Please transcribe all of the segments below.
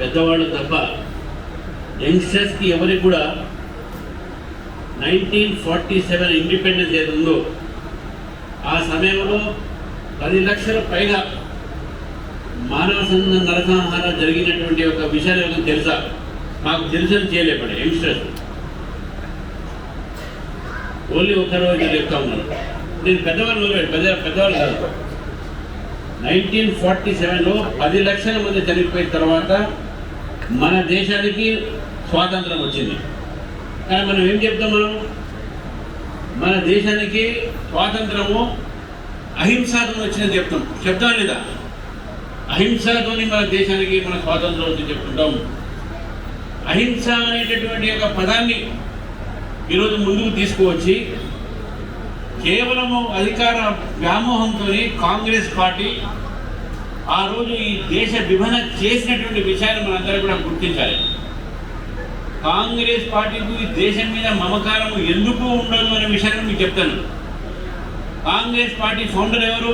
పెద్దవాళ్ళు తప్ప యంగ్స్టర్స్కి ఎవరికి కూడా నైన్టీన్ ఫార్టీ సెవెన్ ఇండిపెండెన్స్ ఏది ఉందో ఆ సమయంలో పది లక్షల పైగా మానవ సంఘ నరసంహారం జరిగినటువంటి ఒక విషయాలు ఏమైనా తెలుసా? మాకు తెలుసని చేయలేపడే యంగ్స్టర్స్. ఓన్లీ ఒక రోజు చెప్తా ఉన్నారు. నేను పెద్దవాళ్ళు వదిలేడు, పెద్ద పెద్దవాళ్ళు కాదు. నైన్టీన్ ఫార్టీ సెవెన్లో పది లక్షల మంది చనిపోయిన తర్వాత మన దేశానికి స్వాతంత్రం వచ్చింది. కానీ మనం ఏం చెప్తాం మనం? మన దేశానికి స్వాతంత్రము అహింసాతో వచ్చిందని చెప్తాం. చెప్తాం లేదా? అహింసతోని మన దేశానికి మన స్వాతంత్రం వచ్చింది చెప్తుంటాము అహింస అనేటటువంటి ఒక పదాన్ని ఈరోజు ముందుకు తీసుకువచ్చి కేవలము అధికార వ్యామోహంతో కాంగ్రెస్ పార్టీ ఆ రోజు ఈ దేశ విభజన చేసినటువంటి విషయాన్ని మనందరూ కూడా గుర్తించాలి. కాంగ్రెస్ పార్టీకి ఈ దేశం మీద మమకారం ఎందుకు ఉండదు అనే విషయాన్ని మీకు చెప్తాను. కాంగ్రెస్ పార్టీ ఫౌండర్ ఎవరు?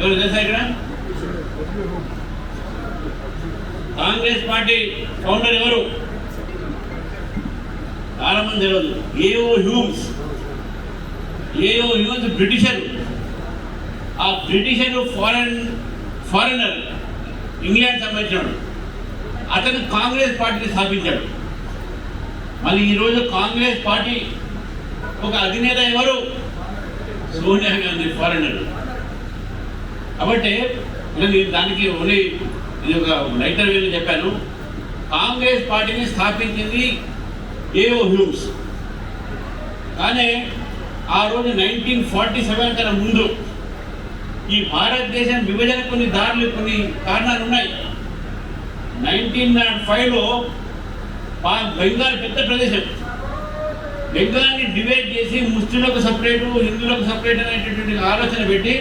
ఎవరు తెలుసా ఇక్కడ? కాంగ్రెస్ పార్టీ ఫౌండర్ ఎవరు? చాలా మంది తెలియదు AO Humes AO Humes Britisher. ఆ బ్రిటిషర్ ఫారెన్ ఫారినర్ ఇంగ్లాండ్ సంబంధించినాడు అతను కాంగ్రెస్ పార్టీని స్థాపించాడు. మళ్ళీ ఈరోజు కాంగ్రెస్ పార్టీ ఒక అధినేత ఎవరు? సోనియా గాంధీ ఫారినర్. కాబట్టి నేను దానికి ఓన్లీ ఇది ఒక లైటర్ వేలు చెప్పాను. కాంగ్రెస్ పార్టీని స్థాపించింది ఏఓ హ్యూమ్స్ కానీ ఆ రోజు నైన్టీన్ ఫార్టీ సెవెన్ కన్నా ముందు ఈ భారతదేశం విభజన కొన్ని దారులు కొన్ని కారణాలు ఉన్నాయి. నైన్టీన్ నాట్ ఫైవ్లో బెంగాల్ పెద్ద ప్రదేశం. బెంగాల్ని డివైడ్ చేసి ముస్లింలకు సపరేటు హిందువులకు సపరేట్ అనేటటువంటి ఆలోచన పెట్టి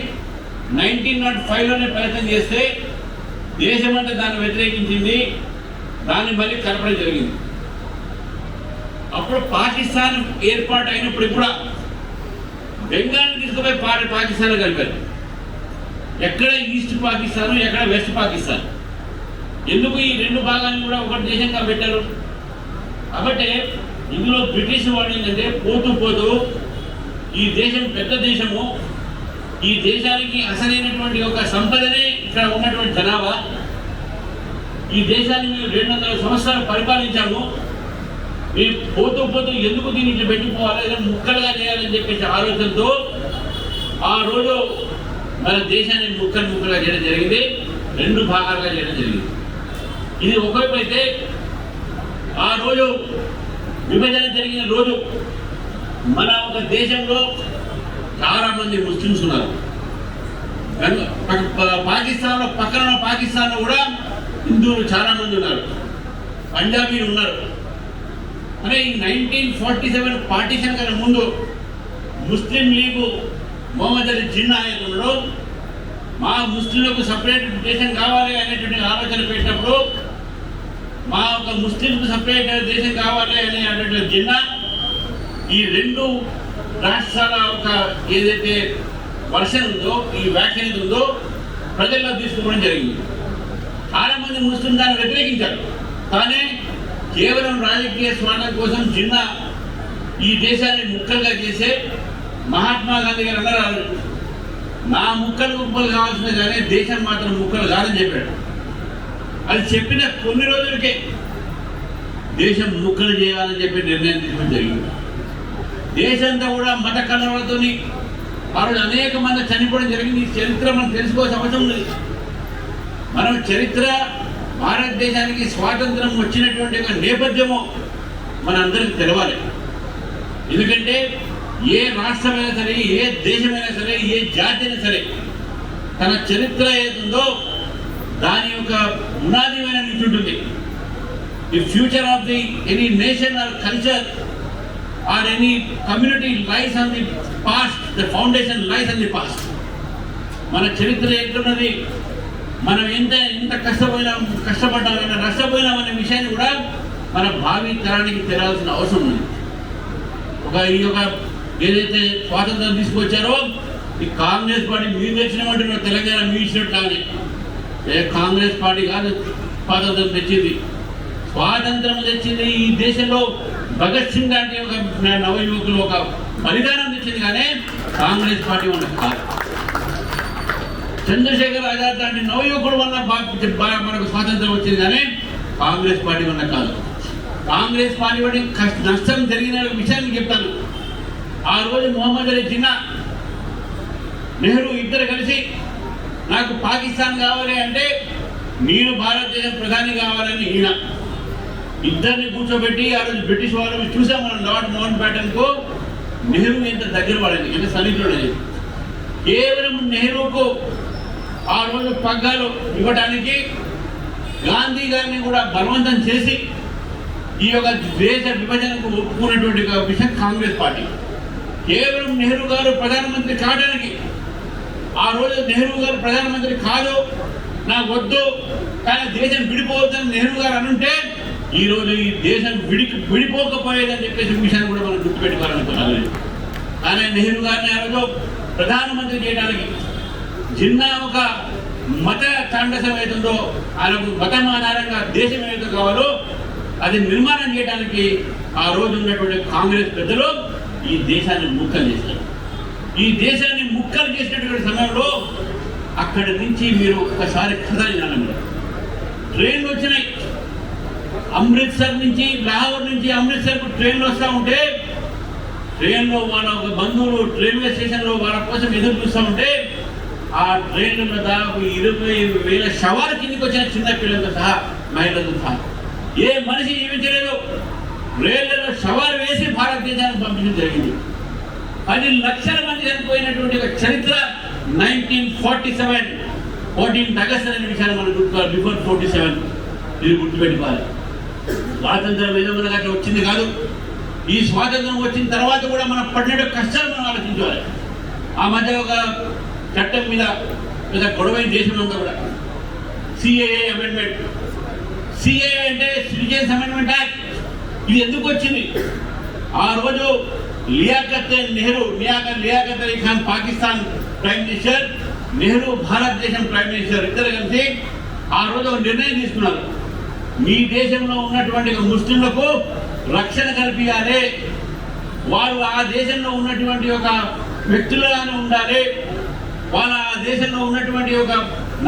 నైన్టీన్ నాట్ ఫైవ్లోనే ప్రయత్నం చేస్తే దేశమంతా దాన్ని వ్యతిరేకించింది దాన్ని మళ్ళీ కలపడం జరిగింది. అప్పుడు పాకిస్తాన్ ఏర్పాటు అయినప్పుడు కూడా బెంగాల్ని తీసుకుపోయి పాకిస్తాన్ కలిపారు. ఎక్కడ ఈస్ట్ పాకిస్తాన్ ఎక్కడ వెస్ట్ పాకిస్తాన్. ఎందుకు ఈ రెండు భాగాన్ని కూడా ఒకటి దేశంగా పెట్టారు? కాబట్టి ఇందులో బ్రిటిష్ వాడు ఏంటంటే పోతూ పోతూ ఈ దేశం పెద్ద దేశము ఈ దేశానికి అసలైనటువంటి ఒక సంపదనే ఇక్కడ ఉన్నటువంటి జనాభా. ఈ దేశాన్ని మేము రెండు వందల సంవత్సరాలు పరిపాలించాము. మేము పోతూ పోతూ ఎందుకు దీన్ని ఇట్లా పెట్టిపోవాలి ముక్కలుగా చేయాలని చెప్పేసి ఆలోచనతో ఆ రోజు మన దేశాన్ని ముక్కలు ముక్కలుగా చేయడం జరిగింది. రెండు భాగాలుగా చేయడం జరిగింది. ఇది ఒకవైపు అయితే ఆ రోజు విభజన జరిగిన రోజు మన ఒక దేశంలో చాలా మంది ముస్లిమ్స్ ఉన్నారు. పాకిస్తాన్లో పక్కన ఉన్న పాకిస్తాన్లో కూడా హిందువులు చాలా మంది ఉన్నారు. పంజాబీలు ఉన్నారు. అంటే ఈ నైన్టీన్ ఫార్టీ సెవెన్ పార్టీషన్ కన్నా ముందు ముస్లిం లీగు మొహమ్మద్ అలీ జిన్నా మా ముస్లింలకు సపరేట్ దేశం కావాలి అనేటువంటి ఆలోచన పెట్టినప్పుడు మా ఒక ముస్లింకు సపరేట్ దేశం కావాలి అనే అనేటువంటి జిన్నా ఈ రెండు రాష్ట్రాల ఒక ఏదైతే వర్షన్ ఉందో ఈ వ్యాఖ్యానం ఉందో ప్రజల్లో తీసుకోవడం జరిగింది. చాలా మంది ముస్లిం దాన్ని వ్యతిరేకించారు. కానీ కేవలం రాజకీయ స్వార్థం కోసం చిన్న ఈ దేశాన్ని ముక్కలుగా చేసే మహాత్మా గాంధీ గారు అన్నారు నా ముక్కలు ముక్కలు కావాల్సిందే కానీ దేశం మాత్రం ముక్కలు కాదని చెప్పాడు. అది చెప్పిన కొన్ని రోజులకే దేశం ముక్కలు చేయాలని చెప్పి నిర్ణయం తీసుకోవడం జరిగింది. దేశంతో కూడా మత కలవలతోని వాళ్ళు అనేక మంది చనిపోవడం జరిగింది. ఈ చరిత్ర మనం తెలుసుకోవాల్సిన అవసరం ఉంది మనం చరిత్ర భారతదేశానికి స్వాతంత్రం వచ్చినటువంటి ఒక నేపథ్యము మనందరికీ తెలవాలి. ఎందుకంటే ఏ రాష్ట్రమైనా సరే ఏ దేశమైనా సరే ఏ జాతి అయినా సరే తన చరిత్ర ఏదుందో దాని యొక్క పునాదిమైన నుంచి ఉంటుంది the future of the any nation or culture or any community lies on the past the foundation lies on the past మన చరిత్ర ఎట్లున్నది? మనం ఎంత ఎంత కష్టపోయినా కష్టపడ్డాం ఎంత నష్టపోయినాం అనే విషయాన్ని కూడా మన భావి తరానికి తెలియాల్సిన అవసరం ఉంది. ఒక ఈ యొక్క ఏదైతే స్వాతంత్రం తీసుకొచ్చారో ఈ కాంగ్రెస్ పార్టీ మీరు తెచ్చినామంటున్నారు తెలంగాణ మీ ఏ కాంగ్రెస్ పార్టీ కాదు స్వాతంత్రం తెచ్చింది. స్వాతంత్రం తెచ్చింది ఈ దేశంలో భగత్ సింగ్ లాంటి ఒక నవ యువకులు ఒక బలిదానం తెచ్చింది కానీ కాంగ్రెస్ పార్టీ వల్ల కాదు. చంద్రశేఖర్ ఆజాద్ లాంటి నవయువకుడు వల్ల మనకు స్వాతంత్రం వచ్చింది కానీ కాంగ్రెస్ పార్టీ వల్ల కాదు. కాంగ్రెస్ పార్టీ వల్ల నష్టం జరిగిన విషయాన్ని చెప్తాను. ఆ రోజు మొహమ్మద్ అలీ జిన్నా నెహ్రూ ఇద్దరు కలిసి నాకు పాకిస్తాన్ కావాలి అంటే నేను భారతదేశం ప్రధాని కావాలని ఈయన ఇద్దరిని కూర్చోబెట్టి ఆ రోజు బ్రిటిష్ వాళ్ళు చూసాం మనం లార్డ్ మోహన్ బ్యాటన్కు నెహ్రూ ఎంత దగ్గర వాడని ఎంత సన్నిహితుడు అని. కేవలం నెహ్రూకు ఆ రోజు పగ్గాలు ఇవ్వడానికి గాంధీ గారిని కూడా బలవంతం చేసి ఈ యొక్క దేశ విభజనకు ఒప్పుకున్నటువంటి విషయం కాంగ్రెస్ పార్టీ కేవలం నెహ్రూ గారు ప్రధానమంత్రి కావడానికి ఆ రోజు నెహ్రూ గారు ప్రధానమంత్రి కాదు నాకు వద్దు కానీ దేశం విడిపోవద్దని నెహ్రూ గారు అనుంటే ఈ రోజు ఈ దేశం విడి విడిపోకపోయేదని చెప్పేసి విషయాన్ని కూడా మనం గుర్తుపెట్టుకోవాలనుకున్నాను కానీ నెహ్రూ గారిని ఆ రోజు ప్రధానమంత్రి చేయడానికి జిన్నా ఒక మత తాండసం ఏతుందో ఆయనకు మతం ఆధారంగా దేశం ఏదైతే కావాలో అది నిర్మాణం చేయడానికి ఆ రోజు ఉన్నటువంటి కాంగ్రెస్ పెద్దలు ఈ దేశాన్ని ముక్కలు చేశారు. ఈ దేశాన్ని ముక్కలు చేసినటువంటి సమయంలో అక్కడి నుంచి మీరు ఒక్కసారి కథ వినాలి ట్రైన్లు వచ్చినాయి. అమృత్సర్ నుంచి లాహోర్ నుంచి అమృత్సర్కు ట్రైన్లు వస్తూ ఉంటే ట్రైన్లో వాళ్ళ ఒక బంధువులు రైల్వే స్టేషన్లో వాళ్ళ కోసం ఎదురు చూస్తూ ఉంటే ఆ ట్రైన్లో దాదాపు ఇరవై వేల శవాల కిందకి వచ్చిన చిన్న పిల్లలతో సహా మహిళలతో సహా ఏ మనిషి జీవించలేదు. రైళ్ళలో షవర్ వేసి భారతదేశానికి పంపించడం జరిగింది. పది లక్షల మంది చనిపోయినటువంటి ఒక చరిత్ర nineteen forty seven fourteen August అనే విషయాన్ని మనం గుర్తుకోవాలి. బిఫోర్ ఫోర్టీ సెవెన్ ఇది గుర్తుపెట్టుకోవాలి. స్వాతంత్రం ఏదో మనకు అట్లా వచ్చింది కాదు. ఈ స్వాతంత్రం వచ్చిన తర్వాత కూడా మనం పడిన కష్టాలు మనం ఆలోచించాలి ఆ మధ్య ఒక చట్టం మీద పెద్ద గొడవైన దేశం అంతా కూడా. సిఏఏ అమెండ్మెంట్ సిఏఏ అంటే సిటిజన్స్ అమెండ్మెంట్ యాక్ట్ ఇది ఎందుకు వచ్చింది? ఆ రోజు లియాకత్ నెహ్రూ లియాకత్ లియాకత్ అలీ ఖాన్ పాకిస్తాన్ ప్రైమ్ మినిస్టర్ నెహ్రూ భారతదేశం ప్రైమ్ మినిస్టర్ ఇద్దరు కలిసి ఆ రోజు ఒక నిర్ణయం తీసుకున్నారు. మీ దేశంలో ఉన్నటువంటి ముస్లింలకు రక్షణ కల్పించాలి. వారు ఆ దేశంలో ఉన్నటువంటి ఒక వ్యక్తులుగానే ఉండాలి. వాళ్ళ ఆ దేశంలో ఉన్నటువంటి ఒక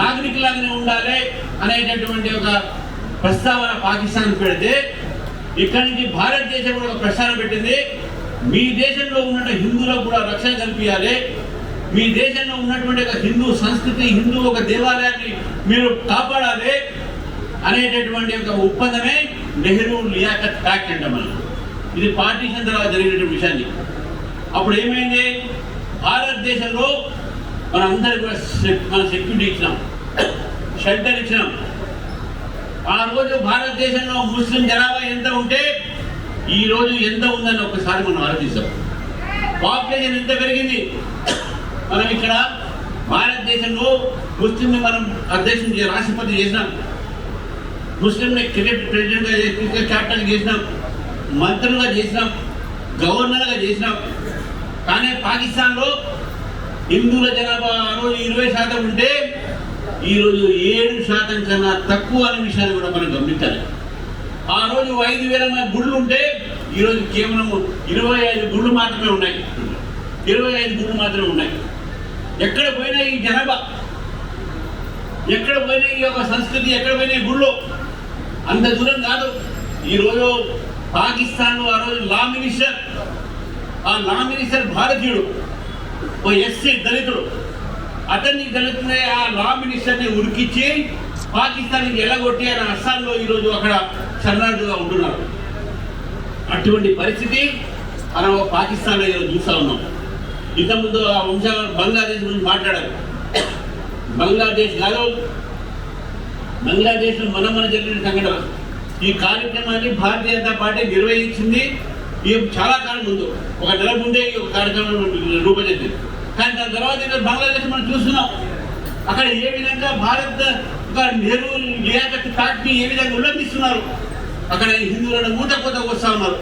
నాగరికులాగానే ఉండాలి అనేటటువంటి ఒక ప్రస్తావన పాకిస్తాన్ పెడితే ఇక్కడి నుంచి భారతదేశం కూడా ఒక ప్రసారం పెట్టింది. మీ దేశంలో ఉన్న హిందువులకు కూడా రక్షణ కల్పించాలి. మీ దేశంలో ఉన్నటువంటి ఒక హిందూ సంస్కృతి హిందూ ఒక దేవాలయాన్ని మీరు కాపాడాలి అనేటటువంటి ఒక ఒప్పందమే నెహ్రూ లియాకత్ ప్యాక్ట్ అంట మనం ఇది పార్టీషన్ తర్వాత జరిగినటువంటి విషయాన్ని. అప్పుడు ఏమైంది? భారతదేశంలో మన అందరికి కూడా మన సెక్యూరిటీ ఇచ్చినాం. షెల్టర్ ఇచ్చినాం. ఆ రోజు భారతదేశంలో ముస్లిం జనాభా ఎంత ఉంటే ఈ రోజు ఎంత ఉందని ఒకసారి మనం ఆలోచిస్తాం పాపులేషన్ ఎంత పెరిగింది? మనం ఇక్కడ భారతదేశంలో ముస్లింని మనం అధ్యక్షం రాష్ట్రపతి చేసినాం. ముస్లింని క్రికెట్ ప్రెసిడెంట్గా క్రికెట్ క్యాప్టెన్ చేసినాం. మంత్రులుగా చేసినాం. గవర్నర్గా చేసినాం. కానీ పాకిస్తాన్లో హిందువుల జనాభా ఆ రోజు ఇరవై శాతం ఉంటే ఈరోజు ఏడు శాతం కన్నా తక్కువ అనే విషయాన్ని కూడా మనం గమనించాలి. ఆ రోజు ఐదు వేల మంది గుళ్ళు ఉంటే ఈరోజు కేవలం ఇరవై ఐదు గుళ్ళు మాత్రమే ఉన్నాయి. ఇరవై ఐదు గుళ్ళు మాత్రమే ఉన్నాయి. ఎక్కడ పోయినా ఈ జనాభా ఎక్కడ పోయినా ఈ యొక్క సంస్కృతి ఎక్కడ పోయినా ఈ గుళ్ళు అంత దూరం కాదు. ఈరోజు పాకిస్తాన్లో ఆ రోజు లా మినిస్టర్ ఆ లా మినిస్టర్ భారతీయుడు ఓ ఎస్సీ దళితుడు అతన్ని దళితుడే ఆ లా మినిస్టర్ని ఉరికిచ్చి పాకిస్తాన్కి ఎలగొట్టి అని అస్సాంలో ఈరోజు అక్కడ శరణార్థిగా ఉంటున్నారు. అటువంటి పరిస్థితి మనం పాకిస్తాన్లో ఈరోజు చూస్తూ ఉన్నాం. ఇంతకుముందు ఆ వంశ బంగ్లాదేశ్ గురించి మాట్లాడారు. బంగ్లాదేశ్ కాదు బంగ్లాదేశ్లో మన మన జరిగిన సంఘటన. ఈ కార్యక్రమాన్ని భారతీయ జనతా పార్టీ నిర్వహించింది ఈ చాలా కాలం ముందు. ఒక నెల ముందే ఈ కార్యక్రమం రూపొందించింది కానీ దాని తర్వాత ఇక్కడ బంగ్లాదేశ్ మనం చూస్తున్నాం. అక్కడ ఏ విధంగా భారత్ ఒక నెహ్రూ లియాకత్ ఫ్యాక్ట్ని ఏ విధంగా ఉల్లంఘిస్తున్నారు? అక్కడ హిందువులను మూత కూత వస్తా ఉన్నారు.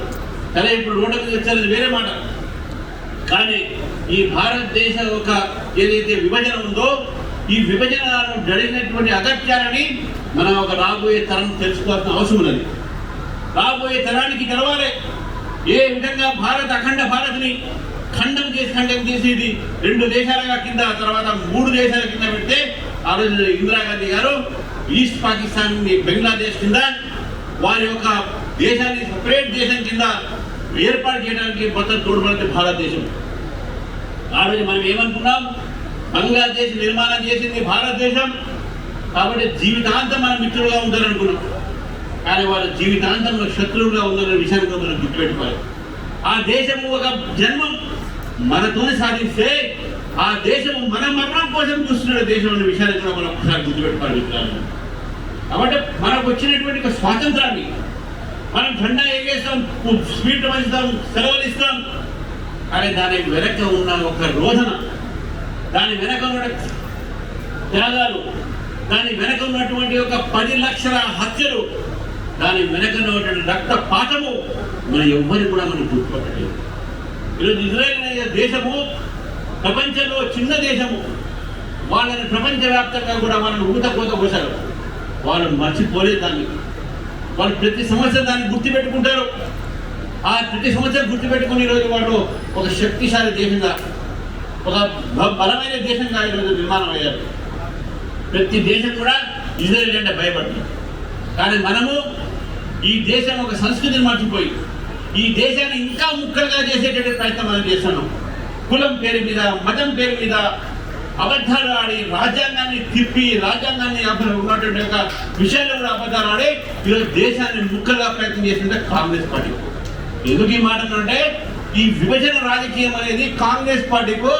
సరే ఇప్పుడు రోడ్డు మీద వచ్చారు వేరే మాట. కానీ ఈ భారతదేశ ఒక ఏదైతే విభజన ఉందో ఈ విభజన జరిగినటువంటి అగత్యాలని మనం ఒక రాబోయే తరం తెలుసుకోవాల్సిన అవసరం ఉన్నది. రాబోయే తరానికి తెలవాలి ఏ విధంగా భారత్ అఖండ భారత్ని ఖండం చేసి ఖండం చేసి ఇది రెండు దేశాలుగా కింద తర్వాత మూడు దేశాల కింద పెడితే ఆ రోజు ఇందిరాగాంధీ గారు ఈస్ట్ పాకిస్తాన్ని బంగ్లాదేశ్ కింద వారి యొక్క దేశాన్ని సపరేట్ దేశం కింద ఏర్పాటు చేయడానికి మొత్తం తోడ్పడింది భారతదేశం. ఆ రోజు మనం ఏమనుకున్నాం? బంగ్లాదేశ్ నిర్మాణం చేసింది భారతదేశం. కాబట్టి జీవితాంతం మన మిత్రులుగా ఉండాలనుకున్నాం. కానీ వాళ్ళ జీవితాంతంలో శత్రువుగా ఉందనే విషయాన్ని కూడా మనం గుర్తుపెట్టుకోవాలి. ఆ దేశము ఒక జన్మం. మనతోనే సాధిస్తే ఆ దేశం మన మరణం కోసం చూస్తున్న దేశం అనే విషయాన్ని కూడా మనం ఒకసారి గుర్తుపెట్టుకోవాలి కాబట్టి మనకు వచ్చినటువంటి స్వాతంత్రాన్ని మనం జెండా ఎగేస్తాం స్వీట్ పంచుతాం సెలవులు ఇస్తాం. కానీ దాని వెనక ఉన్న ఒక రోధన దాని వెనక ఉన్న త్యాగాలు దాని వెనక ఉన్నటువంటి ఒక పది లక్షల హత్యలు దాని వెనక రక్త పాఠము మన ఎవ్వరి కూడా మనం గుర్తుపట్టలేదు. ఈరోజు ఇజ్రాయెల్ అనే దేశము ప్రపంచంలో చిన్న దేశము. వాళ్ళని ప్రపంచవ్యాప్తంగా కూడా వాళ్ళని ఊత కోత కోసారు వాళ్ళు మర్చిపోలేదు దాన్ని. వాళ్ళు ప్రతి సంవత్సరం దాన్ని గుర్తుపెట్టుకుంటారు. ఆ ప్రతి సంవత్సరం గుర్తుపెట్టుకుని ఈరోజు వాళ్ళు ఒక శక్తిశాలి దేశంగా ఒక బలమైన దేశంగా ఈరోజు నిర్మాణం అయ్యారు ప్రతి దేశం కూడా ఇజ్రాయెల్ అంటే భయపడుతుంది. కానీ మనము ఈ దేశం ఒక సంస్కృతిని మర్చిపోయి ఈ దేశాన్ని ఇంకా ముక్కలుగా చేసేటటువంటి ప్రయత్నం మనం చేస్తున్నాం. కులం పేరు మీద మతం పేరు మీద అబద్ధాలు ఆడి రాజ్యాంగాన్ని తిప్పి రాజ్యాంగాన్ని ఉన్నటువంటి యొక్క విషయాలు కూడా అబద్ధాలు ఆడి ఈరోజు దేశాన్ని ముక్కలుగా ప్రయత్నం చేసిందే కాంగ్రెస్ పార్టీ. ఎందుకు ఈ మాట అంటే ఈ విభజన రాజకీయం అనేది కాంగ్రెస్ పార్టీకు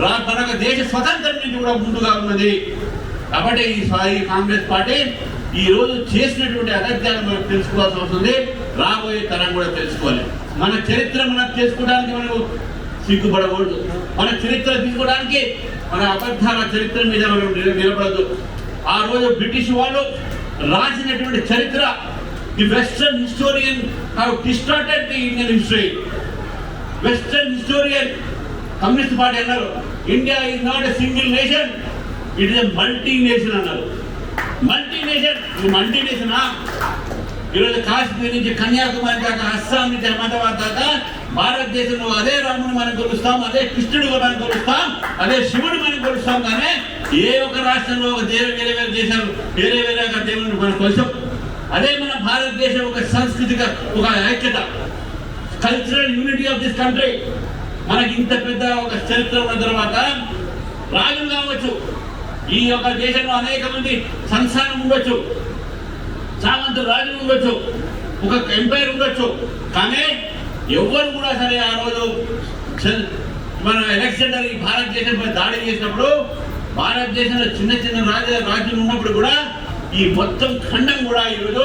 మన దేశ స్వతంత్రం నుంచి కూడా ముందుగా ఉన్నది. కాబట్టి ఈ ఈ కాంగ్రెస్ పార్టీ ఈ రోజు చేసినటువంటి అగత్యాలు మనం తెలుసుకోవాల్సి వస్తుంది రాబోయే తరం కూడా తెలుసుకోవాలి. మన చరిత్ర మనం తెలుసుకోవడానికి మనం సిగ్గుపడకూడదు. మన చరిత్ర తీసుకోవడానికి మన అబద్ధాల చరిత్ర మీద మనం నిలబడదు. ఆ రోజు బ్రిటిష్ వాళ్ళు రాసినటువంటి చరిత్ర the western historian have distorted the Indian history. Western historian communist party అన్నారు India is not a single nation it is a multi nation అన్నారు. మల్టీనేషన్ నేషన్ మల్టీనేషనా ఈరోజు కాశ్మీర్ నుంచి కన్యాకుమారి దాకా అస్సాం నుంచి అహ్మదాబాద్ దాకా భారతదేశంలో అదే రాముని మనం కొలుస్తాం అదే కృష్ణుడు మనం కొలుస్తాం అదే శివుడు మనం కొలుస్తాం కానీ ఏ ఒక్క రాష్ట్రంలో ఒక దేవ వేరే వేరే దేశాలు వేరే వేరే దేవుని మనం కొలుస్తాం. అదే మన భారతదేశం ఒక సాంస్కృతిక ఒక ఐక్యత cultural unity of this country మనకి ఇంత పెద్ద ఒక చరిత్ర ఉన్న తర్వాత రాజులు కావచ్చు ఈ యొక్క దేశంలో అనేక మంది సంస్థానం ఉండొచ్చు. సామంత రాజు ఉండొచ్చు. ఒక ఎంపైర్ ఉండొచ్చు. కానీ ఎవ్వరు కూడా సరే ఆ రోజు మన ఎలక్షన్ ఈ భారతదేశంపై దాడి చేసినప్పుడు భారతదేశంలో చిన్న చిన్న రాజు రాజ్యం ఉన్నప్పుడు కూడా ఈ మొత్తం ఖండం కూడా ఈరోజు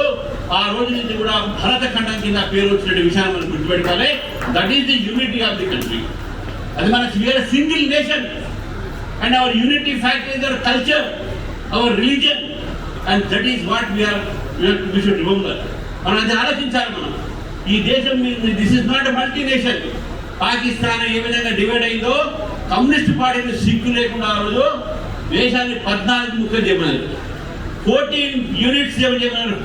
ఆ రోజు నుంచి కూడా భారత ఖండం కింద పేరు వచ్చినటువంటి విషయాన్ని మనం గుర్తుపెట్టుకోవాలి. That is the unity of the country అది మన single nation. And our unity factor is our culture, our religion, and that is what we are we, should remember. మనం అది ఆలోచించాలి మనం. ఈ దేశం this is not multi nation Pakistan ఏ విధంగా divide అయిందో కమ్యూనిస్ట్ పార్టీని సిగ్గు లేకుండా ఆ రోజు దేశాన్ని పద్నాలుగు ముక్కలు చేయమన్నారు ఫోర్టీన్ యూనిట్స్ చేయమన్నారు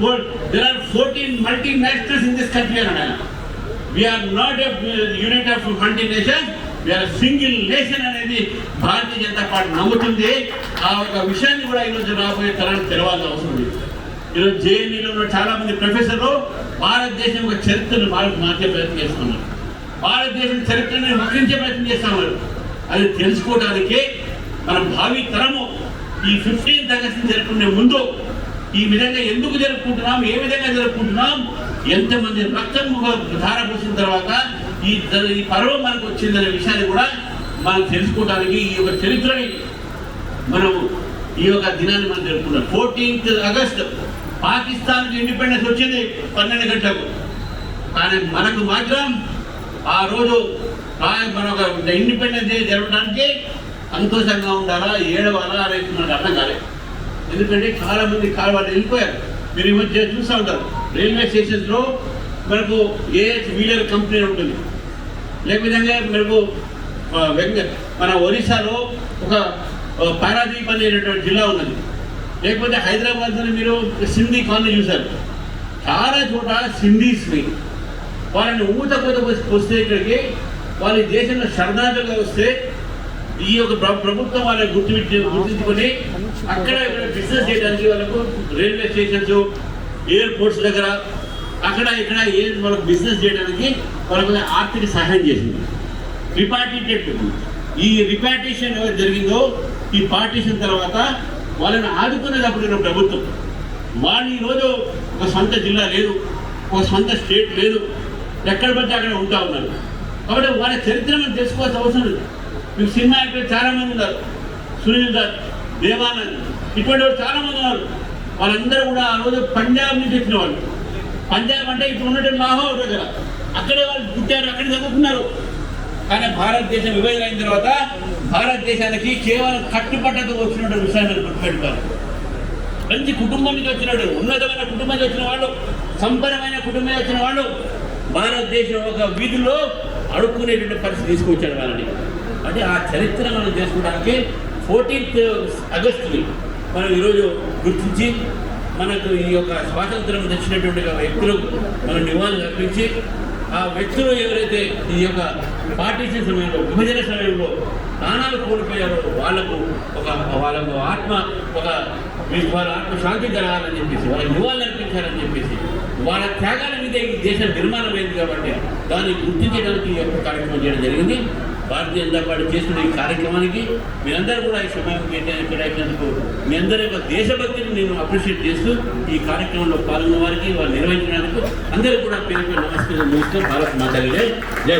there are fourteen multinationals in this country అన్నాడు ఆయన. We are not a unit of multi single nation అనేది భారతీయ జనతా పార్టీ నమ్ముతుంది. ఆ యొక్క విషయాన్ని కూడా ఈరోజు రాబోయే తరానికి తెలవాల్సిన అవసరం ఉంది ఈరోజు జేఎన్ఈలో ఉన్న చాలా మంది ప్రొఫెసర్లు భారతదేశం యొక్క చరిత్రను మార్పు మార్చే ప్రయత్నం చేస్తున్నారు. భారతదేశం చరిత్రను వక్రించే ప్రయత్నం చేస్తున్నారు. అది తెలుసుకోవడానికి మన భావి తరము ఈ ఫిఫ్టీన్త్ ఆగస్ట్ జరుపుకునే ముందు ఈ విధంగా ఎందుకు జరుపుకుంటున్నాం ఏ విధంగా జరుపుకుంటున్నాం ఎంతమంది రక్తం ధార పోసిన తర్వాత ఈ ఈ పర్వం మనకు వచ్చిందనే విషయాన్ని కూడా మనం తెలుసుకోవడానికి ఈ యొక్క చరిత్రని మనం ఈ యొక్క దినాన్ని మనం జరుపుకున్నాం ఫోర్టీన్త్ ఆగస్ట్ పాకిస్తాన్ ఇండిపెండెన్స్ వచ్చింది పన్నెండు గంటలకు. కానీ మనకు మాత్రం ఆ రోజు ఆ- మన ఒక ఇండిపెండెన్స్ డే జరగడానికి సంతోషంగా ఉండాలా ఏడవాలా అనేది మనకు అర్థం కాలేదు. ఎందుకంటే చాలా మంది కాలు వాళ్ళు వెళ్ళిపోయారు. మీరు ఈ మధ్య చూస్తూ ఉంటారు. రైల్వే స్టేషన్స్లో మనకు ఏ వీలర్ కంపెనీ ఉంటుంది? లేకపోతే మనకు వెంగ మన ఒరిస్సాలో ఒక పారాదీప్ అనేటువంటి జిల్లా ఉన్నది. లేకపోతే హైదరాబాద్లో మీరు సింధీ కాలనీ చూశారు. చాలా చోట సింధీస్ని వాళ్ళని ఊత కూత వస్తే ఇక్కడికి వాళ్ళ దేశంలో శరణార్థులుగా వస్తే ఈ యొక్క ప్రభుత్వం వాళ్ళని గుర్తించి గుర్తించుకొని అక్కడ ఇక్కడ బిజినెస్ చేయడానికి వాళ్ళకు రైల్వే స్టేషన్స్ ఎయిర్పోర్ట్స్ దగ్గర అక్కడ ఇక్కడ ఏ వాళ్ళకి బిజినెస్ చేయడానికి వాళ్ళకి ఆర్థిక సహాయం చేసింది. రిపార్టీటెడ్ ఈ రిపార్టీషన్ ఎవరు జరిగిందో ఈ పార్టీషన్ తర్వాత వాళ్ళని ఆదుకునేది అప్పుడు ప్రభుత్వం. వాళ్ళు ఈరోజు ఒక సొంత జిల్లా లేదు ఒక సొంత స్టేట్ లేదు. ఎక్కడ పడితే అక్కడ ఉంటా ఉన్నారు. కాబట్టి వాళ్ళ చరిత్ర మనం తెలుసుకోవాల్సిన అవసరం లేదు. మీకు సినిమా యాక్టర్ చాలామంది ఉన్నారు. సునీల్ దత్ దేవానంద్ ఇటువంటి వాళ్ళు చాలామంది ఉన్నారు. వాళ్ళందరూ కూడా ఆ రోజు పంజాబ్ నుంచి వచ్చిన వాళ్ళు. పంజాబ్ అంటే ఇప్పుడు ఉన్నటువంటి లాహోర్ దగ్గర అక్కడే వాళ్ళు పుట్టారు అక్కడే చదువుకున్నారు. కానీ భారతదేశం విభజన అయిన తర్వాత భారతదేశానికి కేవలం కట్టుబట్టతో వచ్చినటువంటి విషయాన్ని మీరు గుర్తుపెట్టుకోవాలి. మంచి కుటుంబం నుంచి వచ్చినాడు ఉన్నతమైన కుటుంబం నుంచి వచ్చిన వాళ్ళు సంపన్నమైన కుటుంబం వచ్చిన వాళ్ళు భారతదేశం ఒక వీధిలో అడుక్కునేటువంటి పరిస్థితి తీసుకొచ్చాడు వాళ్ళని. అంటే ఆ చరిత్ర మనం చేసుకోవడానికి ఫోర్టీన్త్ ఆగస్టుని మనం ఈరోజు గుర్తించి మనకు ఈ యొక్క స్వాతంత్రం తెచ్చినటువంటి వ్యక్తులకు మనం నివాళులు అర్పించి ఆ వ్యక్తులు ఎవరైతే ఈ యొక్క పార్టీషన్ సమయంలో విభజన సమయంలో ప్రాణాలు కోల్పోయారో వాళ్ళకు ఒక వాళ్ళకు ఆత్మ ఒక వీళ్ళ వాళ్ళ ఆత్మ శాంతి జరగాలని చెప్పేసి వాళ్ళ నివాళులు అర్పించాలని చెప్పేసి వాళ్ళ త్యాగాల మీద ఈ దేశం నిర్మాణం అయింది కాబట్టి దాన్ని గుర్తించడానికి ఈ యొక్క కార్యక్రమం చేయడం జరిగింది. భారతీయ జనతా పార్టీ చేస్తున్న ఈ కార్యక్రమానికి మీరందరూ కూడా ఈ సమయం కేటాయించినందుకు మీ అందరి యొక్క దేశభక్తిని నేను అప్రిషియేట్ చేస్తూ ఈ కార్యక్రమంలో పాల్గొన్న వారికి వారు నిర్వహించినందుకు అందరూ కూడా పేరు నమస్కారం చేస్తూ భారత్ మాతా జై.